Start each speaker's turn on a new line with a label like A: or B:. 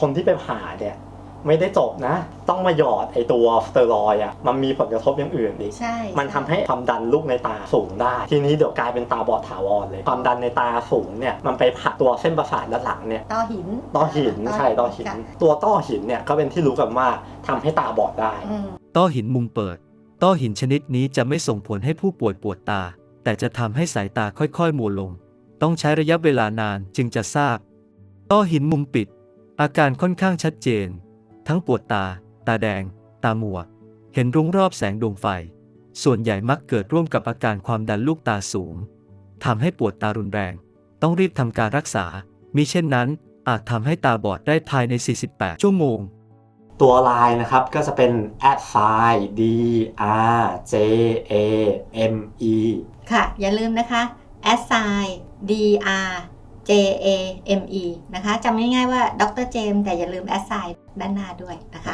A: คนที่ไปผ่าเนี่ยไม่ได้จบนะ ต้องมาหยอดไอตัวสเตียรอยด์อะมันมีผลกระทบอย่างอื่นอีก
B: ใช่
A: มันทำให้ความดันลูกในตาสูงได้ ทีนี้เดี๋ยวกลายเป็นตาบอดถาวรเลย ความดันในตาสูงเนี่ยมันไปผลักตัวเส้นประสาทด้านหลังเนี่ย
B: ต้อหิน
A: ต้อหินใช่ต้อหิน
B: ค่ะ
A: ตัวต้อหินเนี่ยก็เป็นที่รู้กันว่าทำให้ตาบอดได้
B: อืม
C: ต้อหินมุมเปิด ต้อหินชนิดนี้จะไม่ส่งผลให้ผู้ป่วยปวดตา แต่จะทำให้สายตาค่อยๆมัวลง ต้องใช้ระยะเวลานานจึงจะทราบ ต้อหินมุมปิด อาการค่อนข้างชัดเจน ทั้งปวดตา ตาแดง ตามัว เห็นรุ้งรอบแสงดวงไฟ ส่วนใหญ่มักเกิดร่วมกับอาการความดันลูกตาสูงทำให้ปวดตารุนแรง ต้องรีบทำการรักษา มิเช่นนั้น อาจทำให้ตาบอดได้ภายใน 48 ชั่วโมง
A: ตัวลายนะครับก็จะเป็น at sign d r j a m e
B: ค่ะ อย่าลืมนะคะ assign d r j a m e นะคะจำง่ายๆว่าดรเจมแต่อย่าลืมแอสไซด์ด้านหน้าด้วยนะคะ